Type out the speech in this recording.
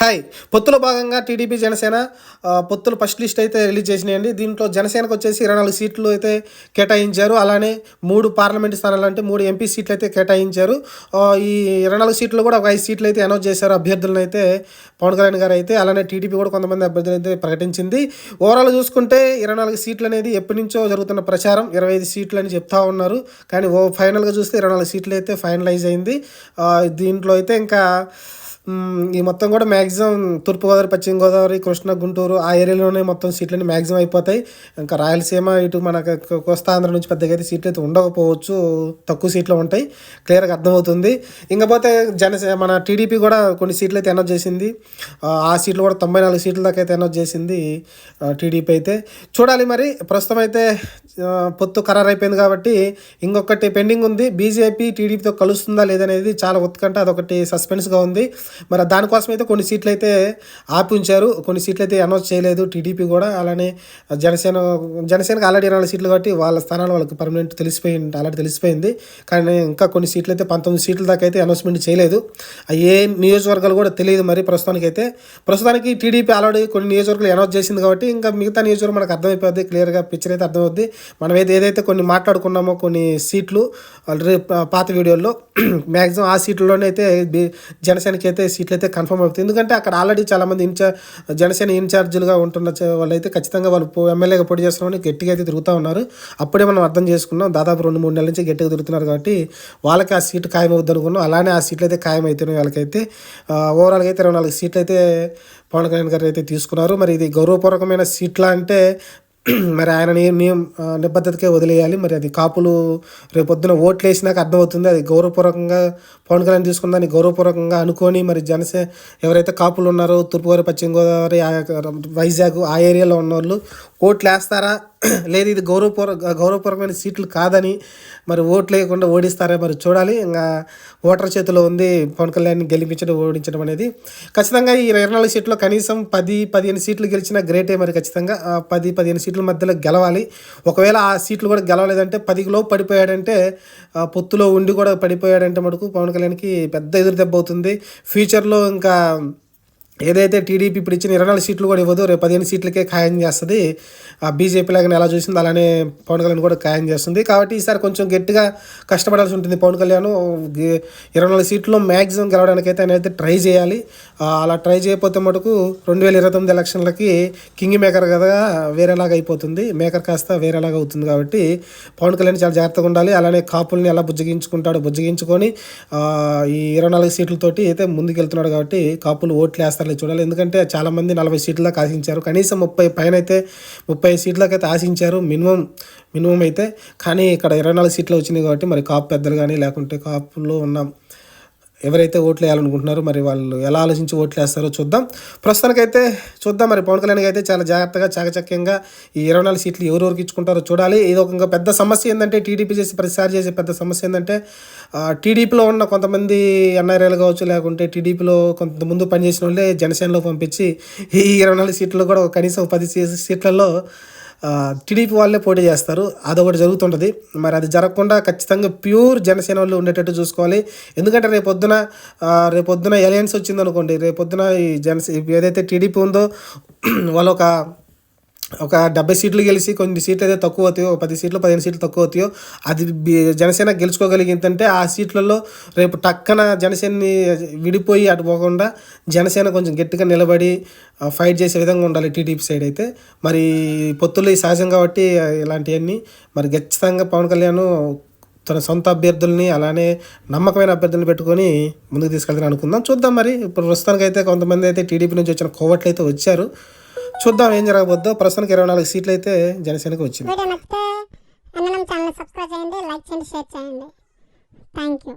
Hi పొత్తులో భాగంగా TDP Janasena పొత్తులు ఫస్ట్ లిస్ట్ అయితే రిలీజ్ చేసినాయండి. దీంట్లో జనసేనకు వచ్చేసి ఇరవై నాలుగు సీట్లు అయితే కేటాయించారు. అలానే మూడు పార్లమెంట్ స్థానాలు అంటే మూడు ఎంపీ సీట్లు అయితే కేటాయించారు. ఈ ఇరవై నాలుగు సీట్లు కూడా ఒక ఐదు సీట్లు అయితే అనౌన్స్ చేశారు అభ్యర్థులను అయితే పవన్ కళ్యాణ్ గారు అయితే. అలానే టీడీపీ కూడా కొంతమంది అభ్యర్థులు అయితే ప్రకటించింది. ఓవరాల్ చూసుకుంటే ఇరవై నాలుగు సీట్లు అనేది ఎప్పటి నుంచో జరుగుతున్న ప్రచారం. ఇరవై ఐదు సీట్లు అని చెప్తా ఉన్నారు. కానీ ఓ ఫైనల్గా చూస్తే ఇరవై నాలుగు సీట్లు అయితే ఫైనలైజ్ అయింది. దీంట్లో అయితే ఇంకా ఈ మొత్తం కూడా మ్యాక్సిమం తూర్పుగోదావరి పశ్చిమ గోదావరి కృష్ణ గుంటూరు ఆ ఏరియాలోనే మొత్తం సీట్లన్నీ మ్యాక్సిమం అయిపోతాయి. ఇంకా రాయలసీమ ఇటు మన కోస్తాంధ్ర ఆంధ్ర నుంచి పెద్దగా అయితే సీట్లు అయితే ఉండకపోవచ్చు. తక్కువ సీట్లు ఉంటాయి. క్లియర్గా అర్థమవుతుంది. ఇంకపోతే జనసే మన టీడీపీ కూడా కొన్ని సీట్లు అయితే అనౌన్స్ చేసింది. ఆ, సీట్లు కూడా తొంభై నాలుగు సీట్ల దాకా అయితే అనౌన్స్ చేసింది టీడీపీ అయితే. చూడాలి మరి. ప్రస్తుతం అయితే పొత్తు ఖరారు అయిపోయింది కాబట్టి ఇంకొకటి పెండింగ్ ఉంది. బీజేపీ టీడీపీతో కలుస్తుందా లేదనేది చాలా ఉత్కంఠ అదొకటి సస్పెన్స్గా ఉంది. మరి దానికోసం అయితే కొన్ని సీట్లు అయితే ఆపి ఉంచారు కొన్ని సీట్లు అయితే అనౌన్స్ చేయలేదు. టీడీపీ కూడా అలానే జనసేన జనసేనకి ఆల్రెడీ ఇరవై సీట్లు కాబట్టి వాళ్ళ స్థానాలు వాళ్ళకి పర్మనెంట్ తెలిసిపోయింది ఆల్రెడీ తెలిసిపోయింది. కానీ ఇంకా కొన్ని సీట్లు అయితే పంతొమ్మిది సీట్ల దాకా అయితే అనౌన్స్మెంట్ చేయలేదు. ఏ నియోజకవర్గాలు కూడా తెలియదు మరి ప్రస్తుతానికి అయితే ప్రస్తుతానికి టీడీపీ ఆల్రెడీ కొన్ని నియోజకవర్గాలు అనౌన్స్ చేసింది కాబట్టి ఇంకా మిగతా నియోజకవర్గం మనకు అర్థమైపోద్ది క్లియర్గా పిక్చర్ అయితే అర్థమవుద్ది. మనం ఏది ఏదైతే కొన్ని మాట్లాడుకున్నామో కొన్ని సీట్లు ఆల్రెడీ పాత వీడియోల్లో మ్యాక్సిమం ఆ సీట్లలోనే అయితే జనసేనకి అయితే సీట్లు అయితే కన్ఫర్మ్ అవుతుంది ఎందుకంటే అక్కడ ఆల్రెడీ చాలామంది ఇన్ఛార్జ్ జనసేన ఇన్ఛార్జీలుగా ఉంటున్న వాళ్ళైతే ఖచ్చితంగా వాళ్ళు ఎమ్మెల్యేగా పోటీ చేస్తున్నామని గట్టిగా అయితే తిరుగుతూ ఉన్నారు. అప్పుడే మనం అర్థం చేసుకున్నాం దాదాపు రెండు మూడు నెలల నుంచి గట్టిగా తిరుగుతున్నారు కాబట్టి వాళ్ళకి ఆ సీటు ఖాయం అవుద్ది అనుకున్నాం అలానే ఆ సీట్లు అయితే ఖాయం అవుతున్నాయి వాళ్ళకైతే ఓవరాల్గా అయితే ఇరవై నాలుగు సీట్లు అయితే పవన్ కళ్యాణ్ గారు అయితే తీసుకున్నారు. మరి ఇది గౌరవపూర్వకమైన సీట్లా అంటే మరి ఆయన నియం నిబద్ధతకే వదిలేయాలి. మరి అది కాపులు రేపొద్దున ఓట్లు వేసినాక అర్థమవుతుంది. అది గౌరవపూర్వకంగా పవన్ కళ్యాణ్ తీసుకుందని గౌరవపూర్వకంగా అనుకొని మరి జనసే ఎవరైతే కాపులు ఉన్నారో తూర్పుగోదావరి పశ్చిమ గోదావరి వైజాగ్ ఆ ఏరియాలో ఉన్న వాళ్ళు ఓట్లు వేస్తారా లేదు ఇది గౌరవపూర్వ గౌరవపూర్వకమైన సీట్లు కాదని మరి ఓట్లు లేకుండా ఓడిస్తారే మరి చూడాలి. ఇంకా ఓటర్ చేతిలో ఉంది పవన్ కళ్యాణ్ గెలిపించడం ఓడించడం అనేది. ఖచ్చితంగా ఈ ఇరవై నాలుగు సీట్లో కనీసం పది పదిహేను సీట్లు గెలిచినా గ్రేటే మరి ఖచ్చితంగా. పది పదిహేను సీట్ల మధ్యలో గెలవాలి. ఒకవేళ ఆ సీట్లు కూడా గెలవలేదంటే పదిలో పడిపోయాడంటే పొత్తులో ఉండి కూడా పడిపోయాడంటే మటుకు పవన్ కళ్యాణ్కి పెద్ద ఎదురు దెబ్బ అవుతుంది. ఫ్యూచర్లో ఇంకా ఏదైతే టీడీపీ ఇప్పుడు ఇచ్చిన ఇరవై నాలుగు సీట్లు కూడా ఇవ్వదు రేపు పదిహేను సీట్లకే ఖాయం చేస్తుంది. ఆ బీజేపీ లాగా ఎలా చూసింది అలానే పవన్ కళ్యాణ్ కూడా ఖాయం చేస్తుంది. కాబట్టి ఈసారి కొంచెం గట్టిగా కష్టపడాల్సి ఉంటుంది పవన్ కళ్యాణ్. ఇరవై నాలుగు సీట్లు మ్యాక్సిమం గెలవడానికి అయితే అయితే ట్రై చేయాలి. అలా ట్రై చేయకపోతే మటుకు రెండు వేల ఇరవై తొమ్మిది ఎలక్షన్లకి కింగ్ మేకర్ కదా వేరేలాగా అయిపోతుంది. మేకర్ కాస్త వేరేలాగా అవుతుంది కాబట్టి పవన్ కళ్యాణ్ చాలా జాగ్రత్తగా ఉండాలి. అలానే కాపుల్ని ఎలా బుజ్జగించుకుంటాడో బుజ్జగించుకొని ఈ ఇరవై నాలుగు సీట్లతోటి అయితే ముందుకెళ్తున్నాడు కాబట్టి కాపులు ఓట్లు వేస్తారు. చూడాలి ఎందుకంటే చాలా మంది నలభై సీట్ల దాకా ఆశించారు. కనీసం ముప్పై పైన అయితే ముప్పై సీట్లకి అయితే ఆశించారు. మినిమం మినిమం అయితే. కానీ ఇక్కడ ఇరవై నాలుగు సీట్లు వచ్చినాయి కాబట్టి మరి కాపు పెద్దలు కానీ లేకుంటే కాపులో ఉన్న ఎవరైతే ఓట్లు వేయాలనుకుంటున్నారో మరి వాళ్ళు ఎలా ఆలోచించి ఓట్లు వేస్తారో చూద్దాం. ప్రస్తుతానికైతే చూద్దాం. మరి పవన్ కళ్యాణ్ అయితే చాలా జాగ్రత్తగా చాకచక్యంగా ఈ ఇరవై నాలుగు సీట్లు ఎవరెవరికి ఇచ్చుకుంటారో చూడాలి. ఇది ఒక పెద్ద సమస్య ఏంటంటే టీడీపీ చేసి ప్రతిసారి చేసే పెద్ద సమస్య ఏంటంటే టీడీపీలో ఉన్న కొంతమంది ఎన్ఆర్ఐలు కావచ్చు లేకుంటే టీడీపీలో కొంత ముందు పనిచేసిన వాళ్ళే జనసేనలో పంపించి ఈ ఇరవై నాలుగు సీట్లు కూడా కనీసం పది సీట్లలో టీడీపీ వాళ్ళే పోటీ చేస్తారు. అదొకటి జరుగుతుంటుంది. మరి అది జరగకుండా ఖచ్చితంగా ప్యూర్ జనసేన వాళ్ళు ఉండేటట్టు చూసుకోవాలి. ఎందుకంటే రేపొద్దున రేపు రేపొద్దున ఎలయన్స్ వచ్చిందనుకోండి రేపొద్దున ఈ జనసే ఏదైతే టీడీపీ ఉందో వాళ్ళొక ఒక డెబ్బై సీట్లు గెలిచి కొన్ని సీట్లు అయితే తక్కువ అవుతాయో ఒక పది సీట్లు పదిహేను సీట్లు తక్కువ అవుతాయో అది జనసేన గెలుచుకోగలిగిందంటే ఆ సీట్లలో రేపు టక్కన జనసేనని విడిపోయి అటు పోకుండా జనసేన కొంచెం గట్టిగా నిలబడి ఫైట్ చేసే విధంగా ఉండాలి టీడీపీ సైడ్ అయితే. మరి పొత్తులు ఈ సహజం కాబట్టి ఇలాంటివన్నీ మరి ఖచ్చితంగా పవన్ కళ్యాణ్ తన సొంత అభ్యర్థుల్ని అలానే నమ్మకమైన అభ్యర్థులను పెట్టుకొని ముందుకు తీసుకెళ్తాను అనుకుందాం. చూద్దాం మరి. ఇప్పుడు ప్రస్తుతానికి అయితే కొంతమంది అయితే టీడీపీ నుంచి వచ్చిన కోవట్లు అయితే వచ్చారు. చూద్దాం ఏం జరగబోద్దో. ప్రస్తుతానికి ఇరవై నాలుగు సీట్లు అయితే జనసేనకు వచ్చింది. వీడియో నచ్చితే ఎన్ఎం ఛానల్ సబ్స్క్రైబ్ చేయండి లైక్ చేయండి షేర్ చేయండి. Thank you